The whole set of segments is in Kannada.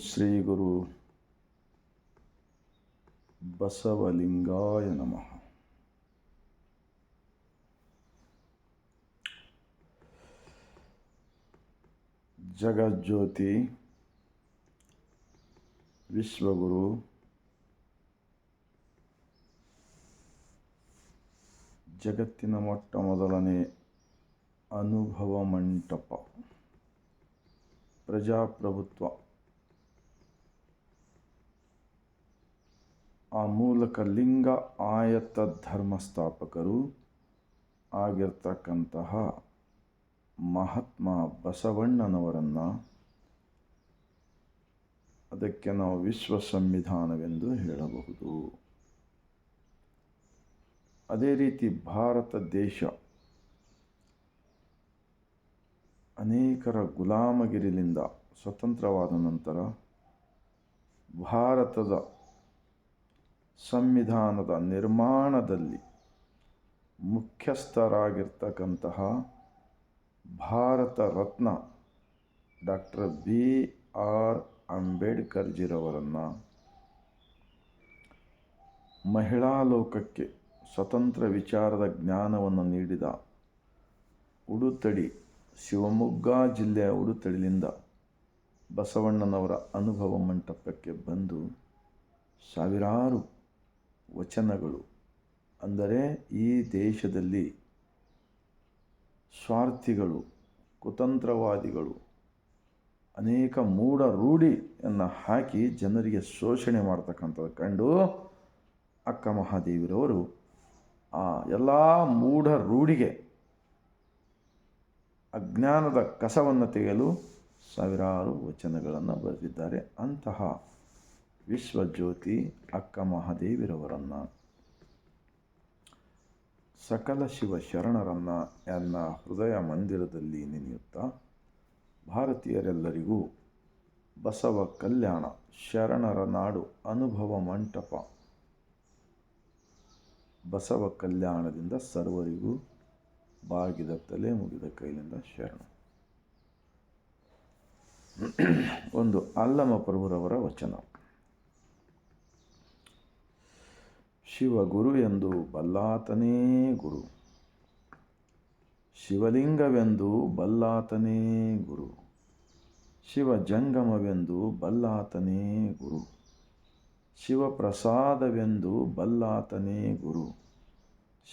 ಶ್ರೀ ಗುರು ಬಸವಲಿಂಗಾಯ ನಮಃ. ಜಗಜ್ಯೋತಿ ವಿಶ್ವಗುರು ಜಗತ್ತಿನ ಮೊಟ್ಟ ಮೊದಲನೇ ಅನುಭವ ಮಂಟಪ ಪ್ರಜಾಪ್ರಭುತ್ವ. ಆ ಮೂಲಕ ಲಿಂಗ ಆಯತ ಧರ್ಮ ಸ್ಥಾಪಕರು ಆಗಿರ್ತಕ್ಕಂತಹ ಮಹಾತ್ಮ ಬಸವಣ್ಣನವರನ್ನು ಅದಕ್ಕೆ ನಾವು ವಿಶ್ವ ಸಂವಿಧಾನವೆಂದು ಹೇಳಬಹುದು. ಅದೇ ರೀತಿ ಭಾರತ ದೇಶ ಅನೇಕರ ಗುಲಾಮಗಿರಿಲಿಂದ ಸ್ವತಂತ್ರವಾದ ನಂತರ ಭಾರತದ ಸಂವಿಧಾನದ ನಿರ್ಮಾಣದಲ್ಲಿ ಮುಖ್ಯಸ್ಥರಾಗಿರ್ತಕ್ಕಂತಹ Bharat Ratna doctor B R Ambedkar ಅಂಬೇಡ್ಕರ್ಜಿರವರನ್ನು ಮಹಿಳಾ ಲೋಕಕ್ಕೆ ಸ್ವತಂತ್ರ ವಿಚಾರದ ಜ್ಞಾನವನ್ನು ನೀಡಿದ ಉಡುತಡಿ ಶಿವಮೊಗ್ಗ ಜಿಲ್ಲೆಯ ಉಡುತಡಿಲಿಂದ ಬಸವಣ್ಣನವರ ಅನುಭವ ಮಂಟಪಕ್ಕೆ ಬಂದು ಸಾವಿರಾರು ವಚನಗಳು. ಅಂದರೆ ಈ ದೇಶದಲ್ಲಿ ಸ್ವಾರ್ಥಿಗಳು, ಕುತಂತ್ರವಾದಿಗಳು ಅನೇಕ ಮೂಢ ರೂಢಿಯನ್ನು ಹಾಕಿ ಜನರಿಗೆ ಶೋಷಣೆ ಮಾಡ್ತಕ್ಕಂಥದ್ದು ಕಂಡು ಅಕ್ಕ ಮಹಾದೇವಿರವರು ಆ ಎಲ್ಲ ಮೂಢ ರೂಢಿಗೆ ಅಜ್ಞಾನದ ಕಸವನ್ನು ತೆಗೆಯಲು ಸಾವಿರಾರು ವಚನಗಳನ್ನು ಬರೆದಿದ್ದಾರೆ. ಅಂತಹ ವಿಶ್ವಜ್ಯೋತಿ ಅಕ್ಕ ಮಹಾದೇವಿರವರನ್ನು. ಸಕಲ ಶಿವ ಶರಣರನ್ನು ಎನ್ನ ಹೃದಯ ಮಂದಿರದಲ್ಲಿ ನೆನೆಯುತ್ತಾ ಭಾರತೀಯರೆಲ್ಲರಿಗೂ ಬಸವ ಕಲ್ಯಾಣ ಶರಣರ ನಾಡು ಅನುಭವ ಮಂಟಪ. ಬಸವ ಕಲ್ಯಾಣದಿಂದ ಸರ್ವರಿಗೂ ಬಾಗಿದ ತಲೆ ಮುಗಿದ ಕೈಲಿಂದ ಶರಣ. ಒಂದು ಅಲ್ಲಮ ಪ್ರಭುರವರ ವಚನ. ಶಿವಗುರು ಎಂದು ಬಲ್ಲಾತನೇ ಗುರು. ಶಿವಲಿಂಗವೆಂದು ಬಲ್ಲಾತನೇ ಗುರು. ಶಿವಜಂಗಮವೆಂದು ಬಲ್ಲಾತನೇ ಗುರು. ಶಿವಪ್ರಸಾದವೆಂದು ಬಲ್ಲಾತನೇ ಗುರು.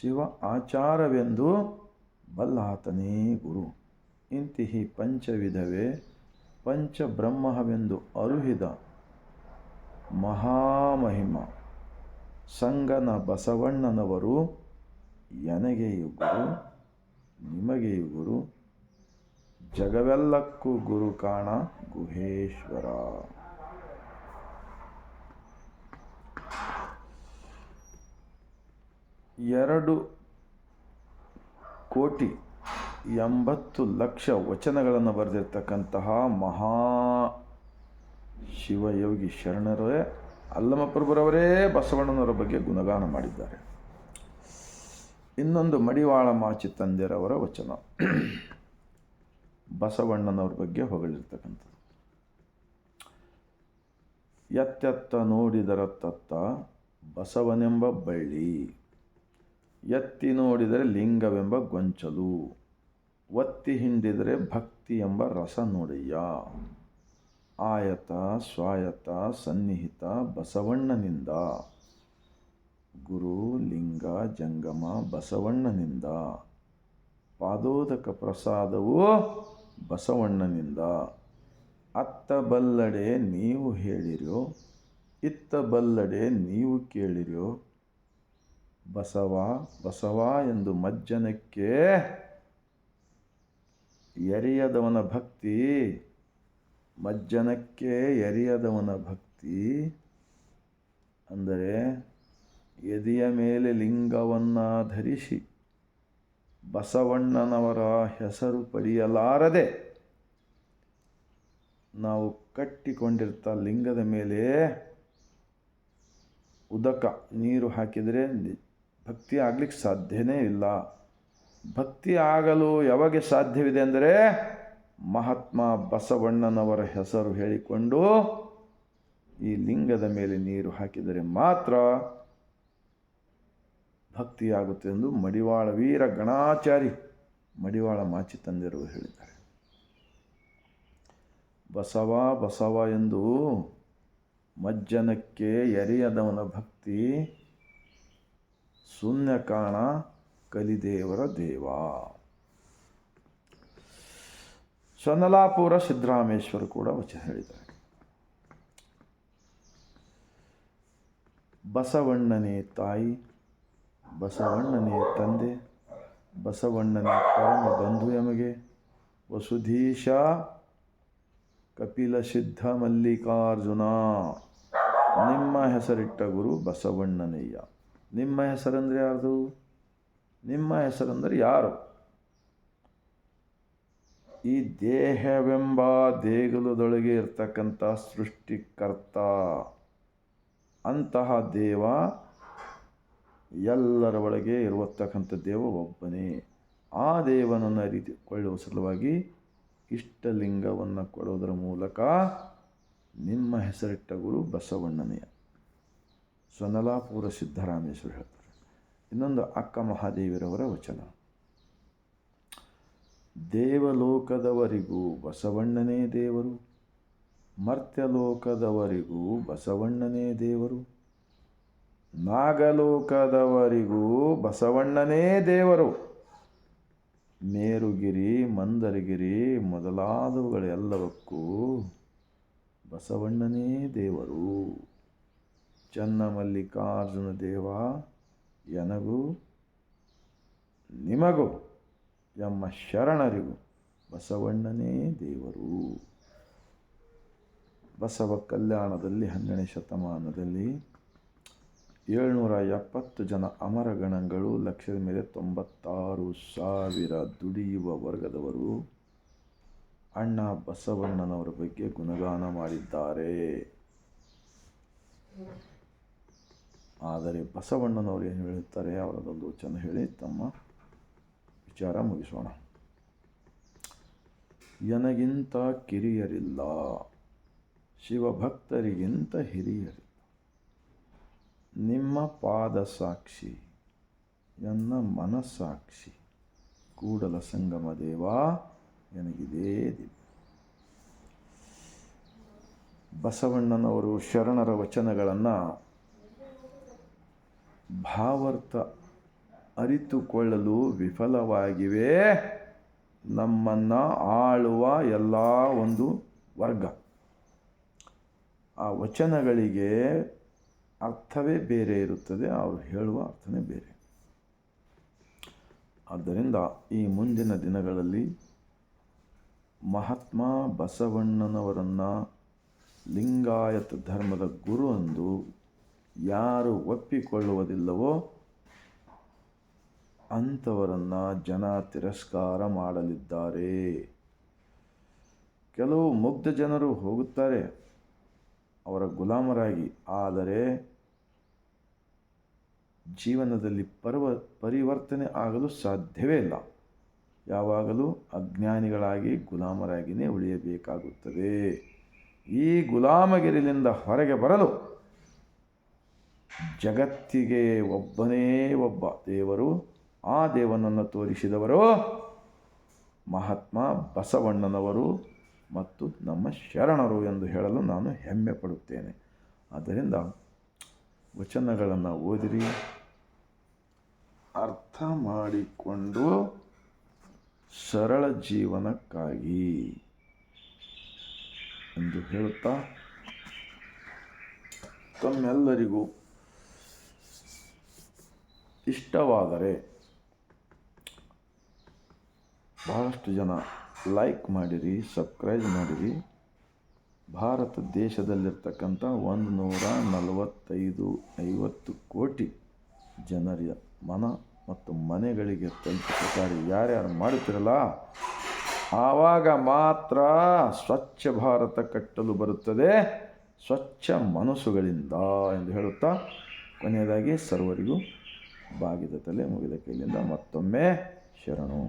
ಶಿವ ಆಚಾರವೆಂದು ಬಲ್ಲಾತನೇ ಗುರು. ಇಂತಿಹಿ ಪಂಚವಿಧವೇ. ಪಂಚಬ್ರಹ್ಮವೆಂದು ಅರುಹಿದ ಮಹಾಮಹಿಮ. ಸಂಗನ ಬಸವಣ್ಣನವರು ಎನಗೆ ಗುರು ನಿಮಗೆ ಗುರು ಜಗವೆಲ್ಲಕ್ಕೂ ಗುರು ಕಾಣ ಗುಹೇಶ್ವರ. ಎರಡು ಕೋಟಿ ಎಂಬತ್ತು ಲಕ್ಷ ವಚನಗಳನ್ನು ಬರೆದಿರ್ತಕ್ಕಂತಹ ಮಹಾ ಶಿವಯೋಗಿ ಶರಣರೇ ಅಲ್ಲಮಪ್ರಭುರವರೇ ಬಸವಣ್ಣನವರ ಬಗ್ಗೆ ಗುಣಗಾನ ಮಾಡಿದ್ದಾರೆ. ಇನ್ನೊಂದು ಮಡಿವಾಳ ಮಾಚಿ ತಂದೆರವರ ವಚನ. ಬಸವಣ್ಣನವ್ರ ಬಗ್ಗೆ ಹೊಗಳಿರ್ತಕ್ಕಂಥದ್ದು. ಎತ್ತೆತ್ತ ನೋಡಿದರ ತತ್ತ ಬಸವನೆಂಬ ಬಳ್ಳಿ. ಎತ್ತಿ ನೋಡಿದರೆ ಲಿಂಗವೆಂಬ ಗೊಂಚಲು. ಒತ್ತಿ ಹಿಂಡಿದರೆ ಭಕ್ತಿ ಎಂಬ ರಸ ನೋಡಯ್ಯ. ಆಯತ ಸ್ವಾಯತ ಸನ್ನಿಹಿತ, ಬಸವಣ್ಣನಿಂದ. ಗುರು, ಲಿಂಗ, ಜಂಗಮ, ಬಸವಣ್ಣನಿಂದ. ಪಾದೋದಕ ಪ್ರಸಾದವು ಬಸವಣ್ಣನಿಂದ. ಅತ್ತ ಬಲ್ಲಡೆ ನೀವು ಹೇಳಿರೋ, ಇತ್ತ ಬಲ್ಲಡೆ ನೀವು ಕೇಳಿರೋ, ಬಸವ ಬಸವ ಎಂದು ಮಜ್ಜನಕ್ಕೆ ಎರೆಯದವನ ಭಕ್ತಿ ಮಜ್ಜನಕ್ಕೆ ಎರಿಯದವನ ಭಕ್ತಿ ಅಂದರೆ ಎದೆಯ ಮೇಲೆ ಲಿಂಗವನ್ನು ಧರಿಸಿ ಬಸವಣ್ಣನವರ ಹೆಸರು ಪಡೆಯಲಾರದೆ ನಾವು ಕಟ್ಟಿಕೊಂಡಿರ್ತ ಲಿಂಗದ ಮೇಲೆ ಉದಕ ನೀರು ಹಾಕಿದರೆ ಭಕ್ತಿ ಆಗಲಿಕ್ಕೆ ಸಾಧ್ಯನೇ ಇಲ್ಲ. ಭಕ್ತಿ ಆಗಲು ಯಾವಾಗ ಸಾಧ್ಯವಿದೆ ಅಂದರೆ ಮಹಾತ್ಮ ಬಸವಣ್ಣನವರ ಹೆಸರು ಹೇಳಿಕೊಂಡು ಈ ಲಿಂಗದ ಮೇಲೆ ನೀರು ಹಾಕಿದರೆ ಮಾತ್ರ ಭಕ್ತಿಯಾಗುತ್ತೆ ಎಂದು ಮಡಿವಾಳ ವೀರ ಗಣಾಚಾರಿ ಮಡಿವಾಳ ಮಾಚಿ ತಂದಿರುವ ಹೇಳಿದ್ದಾರೆ. ಬಸವ ಬಸವ ಎಂದು ಮಜ್ಜನಕ್ಕೆ ಎರೆಯದವನ ಭಕ್ತಿ ಶೂನ್ಯ ಕಾಣ ಕಲಿದೇವರ ದೇವ. ಸೊನ್ನಲಾಪುರ ಸಿದ್ದರಾಮೇಶ್ವರ ಕೂಡ ವಚನ ಹೇಳಿದ್ದಾರೆ. ಬಸವಣ್ಣನೇ ತಾಯಿ, ಬಸವಣ್ಣನೇ ತಂದೆ, ಬಸವಣ್ಣನೇ ಪರಮ ಬಂಧು ಎಮಗೆ ವಸುಧೀಶ, ಕಪಿಲ ಸಿದ್ಧ ಮಲ್ಲಿಕಾರ್ಜುನ, ನಿಮ್ಮ ಹೆಸರಿಟ್ಟ ಗುರು ಬಸವಣ್ಣನಯ್ಯ. ನಿಮ್ಮ ಹೆಸರಂದರೆ ಯಾರ್ದು? ನಿಮ್ಮ ಹೆಸರಂದರೆ ಯಾರು? ಈ ದೇಹವೆಂಬ ದೇಗುಲದೊಳಗೆ ಇರ್ತಕ್ಕಂಥ ಸೃಷ್ಟಿಕರ್ತ. ಅಂತಹ ದೇವ ಎಲ್ಲರ ಒಳಗೆ ಇರುವತಕ್ಕಂಥ ದೇವ ಒಬ್ಬನೇ. ಆ ದೇವನನ್ನು ಅರಿತುಕೊಳ್ಳುವ ಸಲುವಾಗಿ ಇಷ್ಟಲಿಂಗವನ್ನು ಕೊಡೋದರ ಮೂಲಕ ನಿಮ್ಮ ಹೆಸರಿಟ್ಟ ಗುರು ಬಸವಣ್ಣನೆಯ ಸೊನಲಾಪುರ ಸಿದ್ದರಾಮೇಶ್ವರ ಹೇಳ್ತಾರೆ. ಇನ್ನೊಂದು ಅಕ್ಕ ಮಹಾದೇವಿರವರ ವಚನ. ದೇವಲೋಕದವರಿಗೂ ಬಸವಣ್ಣನೇ ದೇವರು. ಮರ್ತ್ಯಲೋಕದವರಿಗೂ ಬಸವಣ್ಣನೇ ದೇವರು. ನಾಗಲೋಕದವರಿಗೂ ಬಸವಣ್ಣನೇ ದೇವರು. ಮೇರುಗಿರಿ, ಮಂದರಗಿರಿ ಮೊದಲಾದವುಗಳೆಲ್ಲವಕ್ಕೂ ಬಸವಣ್ಣನೇ ದೇವರು. ಚನ್ನಮಲ್ಲಿಕಾರ್ಜುನ ದೇವ, ಎನಗೂ, ನಿಮಗೂ. ಎಮ್ಮ ಶರಣರಿಗೂ ಬಸವಣ್ಣನೇ ದೇವರು. ಬಸವ ಕಲ್ಯಾಣದಲ್ಲಿ ಹನ್ನೆರಡನೇ ಶತಮಾನದಲ್ಲಿ ಏಳ್ನೂರ ಎಪ್ಪತ್ತು ಜನ ಅಮರಗಣಗಳು ಲಕ್ಷದ ಮೇಲೆ ತೊಂಬತ್ತಾರು ಸಾವಿರ ದುಡಿಯುವ ವರ್ಗದವರು ಅಣ್ಣ ಬಸವಣ್ಣನವರ ಬಗ್ಗೆ ಗುಣಗಾನ ಮಾಡಿದ್ದಾರೆ. ಆದರೆ ಬಸವಣ್ಣನವರು ಏನು ಹೇಳುತ್ತಾರೆ? ಅವರದೊಂದು ವಚನ ಹೇಳಿ ತಮ್ಮ ವಿಚಾರ ಮುಗಿಸೋಣ. ಯನಗಿಂತ ಕಿರಿಯರಿಲ್ಲ, ಶಿವಭಕ್ತರಿಗಿಂತ ಹಿರಿಯರಿಲ್ಲ. ನಿಮ್ಮ ಪಾದ ಸಾಕ್ಷಿ ನನ್ನ ಮನಸ್ಸಾಕ್ಷಿ, ಕೂಡಲ ಸಂಗಮ ದೇವ ನನಗಿದೇ ದಿವ್ಯ. ಬಸವಣ್ಣನವರು ಶರಣರ ವಚನಗಳನ್ನು ಭಾವಾರ್ಥ ಅರಿತುಕೊಳ್ಳಲು ವಿಫಲವಾಗಿವೆ. ನಮ್ಮನ್ನು ಆಳುವ ಎಲ್ಲ ಒಂದು ವರ್ಗ. ಆ ವಚನಗಳಿಗೆ ಅರ್ಥವೇ ಬೇರೆ ಇರುತ್ತದೆ, ಅವರು ಹೇಳುವ ಅರ್ಥನೇ ಬೇರೆ. ಆದ್ದರಿಂದ ಈ ಮುಂದಿನ ದಿನಗಳಲ್ಲಿ ಮಹಾತ್ಮ ಬಸವಣ್ಣನವರನ್ನು ಲಿಂಗಾಯತ ಧರ್ಮದ ಗುರು ಎಂದು ಯಾರು ಒಪ್ಪಿಕೊಳ್ಳುವುದಿಲ್ಲವೋ ಅಂಥವರನ್ನು ಜನ ತಿರಸ್ಕಾರ ಮಾಡಲಿದ್ದಾರೆ. ಕೆಲವು ಮುಗ್ಧ ಜನರು ಹೋಗುತ್ತಾರೆ, ಅವರ ಗುಲಾಮರಾಗಿ. ಆದರೆ ಜೀವನದಲ್ಲಿ ಪರ್ವ, ಪರಿವರ್ತನೆ ಆಗಲು ಸಾಧ್ಯವೇ ಇಲ್ಲ. ಯಾವಾಗಲೂ ಅಜ್ಞಾನಿಗಳಾಗಿ ಗುಲಾಮರಾಗಿಯೇ ಉಳಿಯಬೇಕಾಗುತ್ತದೆ. ಈ ಗುಲಾಮಗಿರಿಲಿಂದ ಹೊರಗೆ ಬರಲು ಜಗತ್ತಿಗೆ ಒಬ್ಬನೇ ಒಬ್ಬ ದೇವರು ಆ ದೇವನನ್ನು ತೋರಿಸಿದವರು ಮಹಾತ್ಮ ಬಸವಣ್ಣನವರು ಮತ್ತು ನಮ್ಮ ಶರಣರು ಎಂದು ಹೇಳಲು ನಾನು ಹೆಮ್ಮೆ ಪಡುತ್ತೇನೆ. ಆದ್ದರಿಂದ ವಚನಗಳನ್ನು ಓದಿರಿ. ಅರ್ಥ ಮಾಡಿಕೊಂಡು ಸರಳ ಜೀವನಕ್ಕಾಗಿ ಎಂದು ಹೇಳುತ್ತಾ ತಮ್ಮೆಲ್ಲರಿಗೂ ಇಷ್ಟವಾದರೆ ಬಹಳಷ್ಟು ಜನ ಲೈಕ್ ಮಾಡಿರಿ ಸಬ್ಸ್ಕ್ರೈಬ್ ಮಾಡಿರಿ. ಭಾರತ ದೇಶದಲ್ಲಿರ್ತಕ್ಕಂಥ ಒಂದು ನೂರ ನಲವತ್ತೈದು, ಐವತ್ತು ಕೋಟಿ ಜನರ ಮನ ಮತ್ತು ಮನೆಗಳಿಗೆ ತಲುಪಿಸುತ್ತಾರೆ ಯಾರ್ಯಾರು ಮಾಡುತ್ತಿರಲ್ಲ, ಆವಾಗ ಮಾತ್ರ ಸ್ವಚ್ಛ ಭಾರತ ಕಟ್ಟಲು ಬರುತ್ತದೆ. ಸ್ವಚ್ಛ ಮನಸ್ಸುಗಳಿಂದ ಎಂದು ಹೇಳುತ್ತಾ ಕೊನೆಯದಾಗಿ ಸರ್ವರಿಗೂ ಬಾಗಿದ ತಲೆ ಮುಗಿದ ಕೈಯಿಂದ ಮತ್ತೊಮ್ಮೆ ಶರಣು.